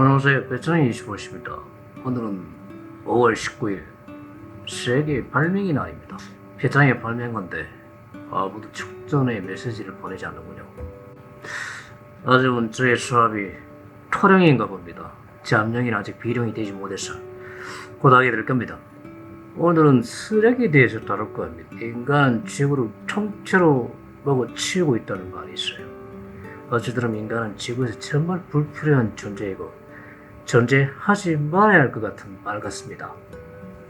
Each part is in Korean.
안녕하세요. 배짱이 25입니다. 오늘은 5월 19일 세계 발명의 날입니다. 배짱이 발명한 건데 아무도 축전의 메시지를 보내지 않는군요. 아직은 저의 수업이 토령인가 봅니다. 제 암령이 아직 비룡이 되지 못해서 곧 하게 될 겁니다. 오늘은 쓰레기에 대해서 다룰 겁니다. 인간 지구를 통째로 먹어 치우고 있다는 말이 있어요. 어찌들은 인간은 지구에서 정말 불필요한 존재이고 존재하지 말아야 할 것 같은 말 같습니다.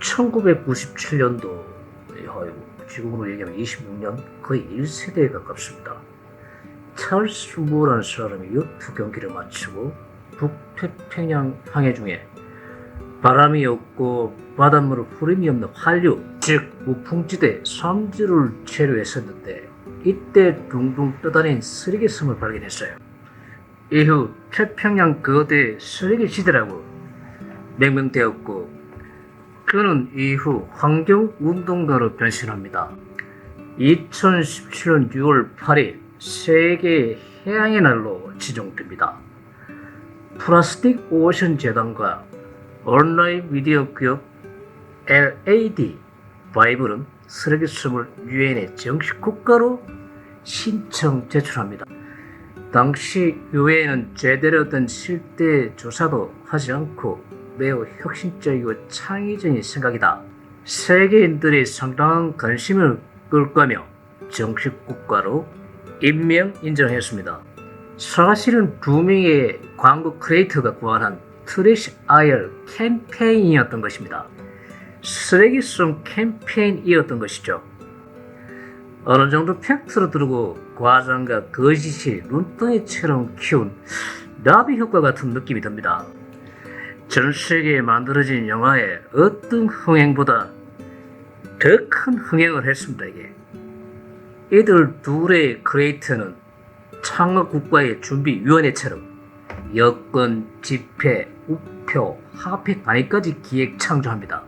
1997년도 지금으로 얘기하면 26년 거의 1세대에 가깝습니다. 찰스 무라는 사람이 요트 경기를 마치고 북태평양 항해 중에 바람이 없고 바닷물 흐름이 없는 한류 즉 우풍지대 삼지를 체류했었는데 이때 둥둥 떠다닌 쓰레기 섬을 발견했어요. 이후 태평양 거대 쓰레기 시대라고 명명되었고 그는 이후 환경운동가로 변신합니다. 2017년 6월 8일 세계 해양의 날로 지정됩니다. 플라스틱 오션 재단과 온라인 미디어 기업 LAD 바이블은 쓰레기섬을 유엔에 정식 국가로 신청 제출합니다. 당시 유엔은 제대로 된 실태 조사도 하지 않고 매우 혁신적이고 창의적인 생각이다. 세계인들이 상당한 관심을 끌 거며 정식 국가로 임명 인정했습니다. 사실은 두 명의 광고 크리에이터가 구안한 트래시 아이얼 캠페인이었던 것입니다. 쓰레기송 캠페인이었던 것이죠. 어느 정도 팩트로 들고 과장과 거짓이 눈덩이처럼 키운 나비 효과 같은 느낌이 듭니다. 전 세계에 만들어진 영화의 어떤 흥행보다 더 큰 흥행을 했습니다, 이게. 이들 둘의 크리에이터는 창업 국가의 준비위원회처럼 여권, 집회, 우표, 화폐 단위까지 기획 창조합니다.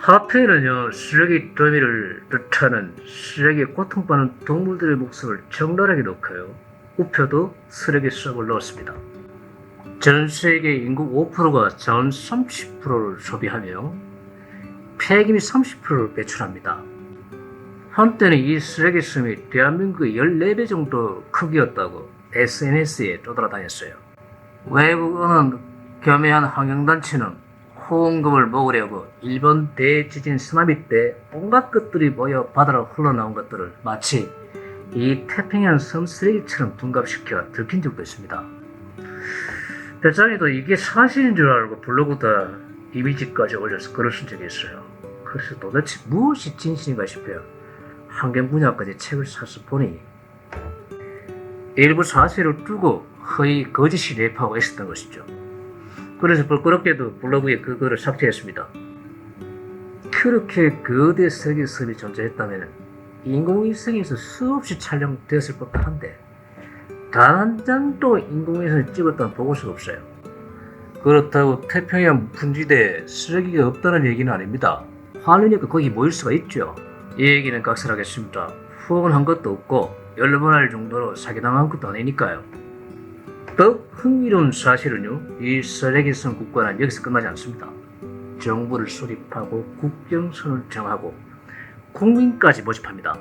화폐는요, 쓰레기 더미를 뜻하는 쓰레기에 고통받는 동물들의 목숨을 적나라하게 놓고요. 우표도 쓰레기 속을 넣었습니다. 전 세계 인구 5%가 전 30%를 소비하며 폐기물 30%를 배출합니다. 한때는 이 쓰레기섬이 대한민국의 14배 정도 크기였다고 SNS에 떠돌아다녔어요. 외국 어느 겸해한 환경단체는 후원금을 모으려고 일본 대지진 쓰나미 때 온갖 것들이 모여 바다로 흘러나온 것들을 마치 이 태평양 섬 쓰레기처럼 둔갑시켜 들킨 적도 있습니다. 배짱이도 이게 사실인 줄 알고 블로그다 이미지까지 올려서 글을 쓴 적이 있어요. 그래서 도대체 무엇이 진실인가 싶어요. 환경 분야까지 책을 사서 보니 일부 사실을 두고 허위 거짓이 내파하고 있었던 것이죠. 그래서 부끄럽게도 블로그에 그 글을 삭제했습니다. 그렇게 거대 세계 섬이 존재했다면 인공위성에서 수없이 촬영되었을 법도 한데 단한 장도 인공위성을 찍었다는 보고서가 없어요. 그렇다고 태평양 분지대에 쓰레기가 없다는 얘기는 아닙니다. 화르니까 거기 모일 수가 있죠. 이 얘기는 각설하겠습니다. 후원을 한 것도 없고 열번할 정도로 사기당한 것도 아니니까요. 더 흥미로운 사실은요, 이 쓰레기성 국가는 여기서 끝나지 않습니다. 정부를 수립하고 국경선을 정하고 국민까지 모집합니다.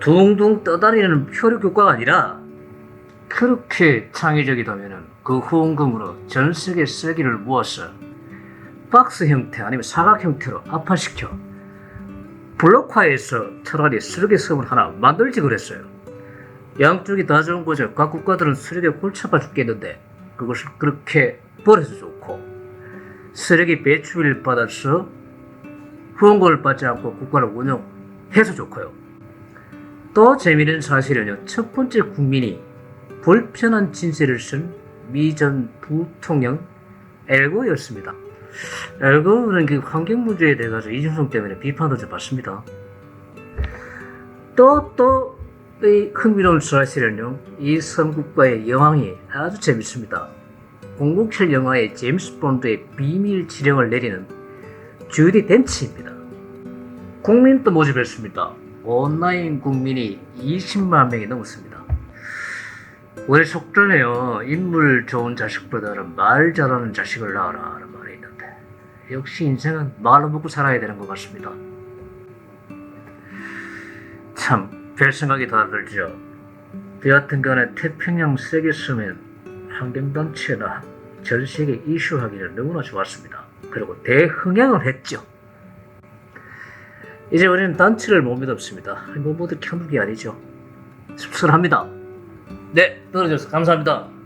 둥둥 떠다니는 표류 국가가 아니라 그렇게 창의적이다면 그 후원금으로 전 세계 쓰레기를 모아서 박스 형태 아니면 사각 형태로 압화시켜 블록화해서 차라리 쓰레기 섬을 하나 만들지 그랬어요. 양쪽이 다 좋은 거죠. 각 국가들은 쓰레기에 골치 아파 죽겠는데 그것을 그렇게 버려서 좋고 쓰레기 배출을 받아서 후원금을 받지 않고 국가를 운영해서 좋고요. 또 재미있는 사실은요. 첫 번째 국민이 불편한 진세를 쓴 미 전 부통령 엘고였습니다. 엘고는 그 환경 문제에 대해 가지고 이준성 때문에 비판도 좀 받습니다. 또, 또, 이 흥미로운 사실은요, 이 섬국가의 여왕이 아주 재밌습니다. 007 영화의 제임스 본드의 비밀 지령을 내리는 주디 덴치입니다. 국민도 모집했습니다. 온라인 국민이 20만 명이 넘었습니다. 우리 속전에요 인물 좋은 자식보다는 말 잘하는 자식을 낳아라 하는 말이 있는데 역시 인생은 말로 먹고 살아야 되는 것 같습니다 참 별 생각이 다 들죠. 여하튼 간에 태평양 세계 섬엔 환경단체나 전 세계 이슈하기는 너무나 좋았습니다. 그리고 대흥행을 했죠. 이제 우리는 단체를 못 믿었습니다. 뭐 모두 켜묵이 아니죠. 씁쓸합니다. 네, 들어줘서 감사합니다.